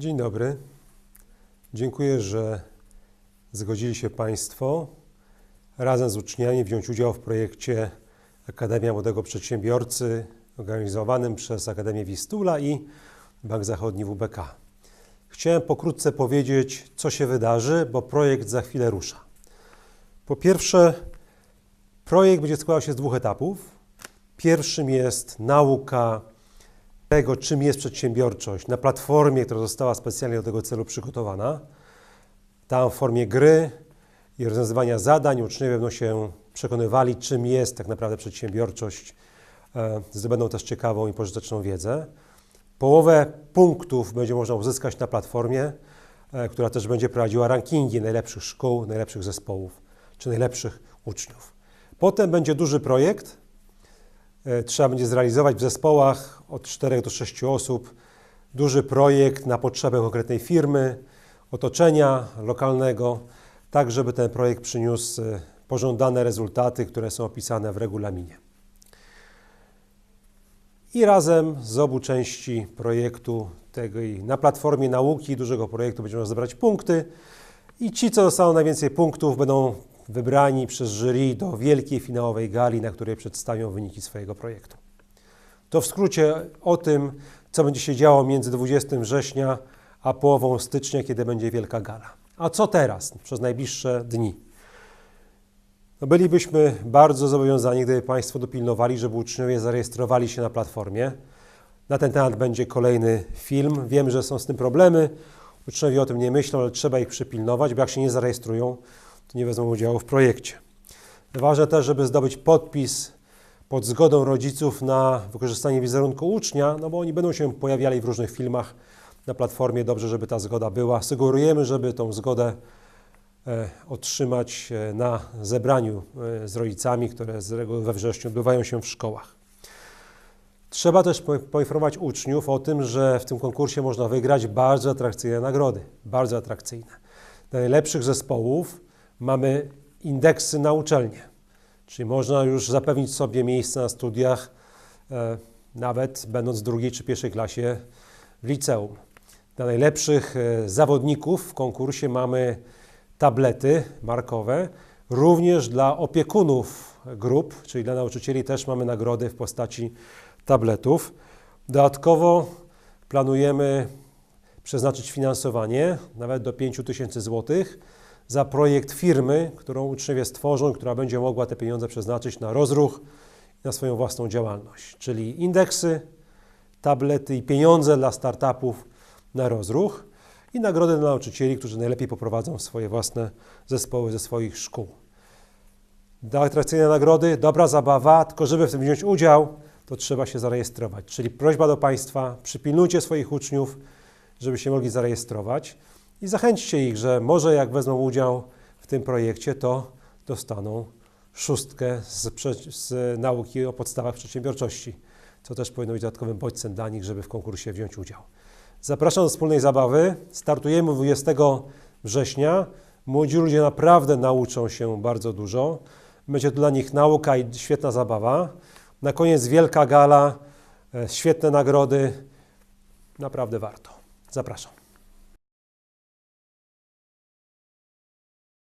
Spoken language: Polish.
Dzień dobry. Dziękuję, że zgodzili się Państwo razem z uczniami wziąć udział w projekcie Akademia Młodego Przedsiębiorcy organizowanym przez Akademię Wistula i Bank Zachodni WBK. Chciałem pokrótce powiedzieć, co się wydarzy, bo projekt za chwilę rusza. Po pierwsze, projekt będzie składał się z dwóch etapów. Pierwszym jest nauka tego, czym jest przedsiębiorczość na platformie, która została specjalnie do tego celu przygotowana. Tam w formie gry i rozwiązywania zadań uczniowie będą się przekonywali, czym jest tak naprawdę przedsiębiorczość. E, Zdobędą też ciekawą i pożyteczną wiedzę. Połowę punktów będzie można uzyskać na platformie, e, która też będzie prowadziła rankingi najlepszych szkół, najlepszych zespołów czy najlepszych uczniów. Potem będzie duży projekt, Trzeba będzie zrealizować w zespołach od 4 do 6 osób duży projekt na potrzebę konkretnej firmy, otoczenia lokalnego, tak żeby ten projekt przyniósł e, pożądane rezultaty, które są opisane w regulaminie. I razem z obu części projektu, i na platformie nauki dużego projektu będziemy zebrać punkty i ci, co dostaną najwięcej punktów, będą wybrani przez jury do wielkiej finałowej gali, na której przedstawią wyniki swojego projektu. To w skrócie o tym, co będzie się działo między 20 września a połową stycznia, kiedy będzie wielka gala. A co teraz, przez najbliższe dni? No bylibyśmy bardzo zobowiązani, gdyby Państwo dopilnowali, żeby uczniowie zarejestrowali się na platformie. Na ten temat będzie kolejny film. Wiem, że są z tym problemy. Uczniowie o tym nie myślą, ale trzeba ich przypilnować, bo jak się nie zarejestrują, to nie wezmą udziału w projekcie. Ważne też, żeby zdobyć podpis pod zgodą rodziców na wykorzystanie wizerunku ucznia, no bo oni będą się pojawiali w różnych filmach na platformie. Dobrze, żeby ta zgoda była. Sugerujemy, żeby tą zgodę e, otrzymać e, na zebraniu e, z rodzicami, które z reguły we wrześniu odbywają się w szkołach. Trzeba też po- poinformować uczniów o tym, że w tym konkursie można wygrać bardzo atrakcyjne nagrody. Bardzo atrakcyjne. Najlepszych zespołów mamy indeksy na uczelnię, czyli można już zapewnić sobie miejsce na studiach, e, nawet będąc w drugiej czy pierwszej klasie w liceum. Dla najlepszych e, zawodników w konkursie mamy tablety markowe, również dla opiekunów grup, czyli dla nauczycieli też mamy nagrody w postaci tabletów. Dodatkowo planujemy przeznaczyć finansowanie nawet do 5 tysięcy złotych za projekt firmy, którą uczniowie stworzą, która będzie mogła te pieniądze przeznaczyć na rozruch i na swoją własną działalność, czyli indeksy, tablety i pieniądze dla startupów na rozruch i nagrody dla nauczycieli, którzy najlepiej poprowadzą swoje własne zespoły ze swoich szkół. Atrakcyjne nagrody, dobra zabawa, tylko żeby w tym wziąć udział, to trzeba się zarejestrować. Czyli prośba do Państwa, przypilnujcie swoich uczniów, żeby się mogli zarejestrować i zachęćcie ich, że może jak wezmą udział w tym projekcie, to dostaną szóstkę z, z nauki o podstawach przedsiębiorczości, co też powinno być dodatkowym bodźcem dla nich, żeby w konkursie wziąć udział. Zapraszam do wspólnej zabawy. Startujemy 20 września. Młodzi ludzie naprawdę nauczą się bardzo dużo. Będzie to dla nich nauka i świetna zabawa. Na koniec wielka gala, e, świetne nagrody. Naprawdę warto. Zapraszam.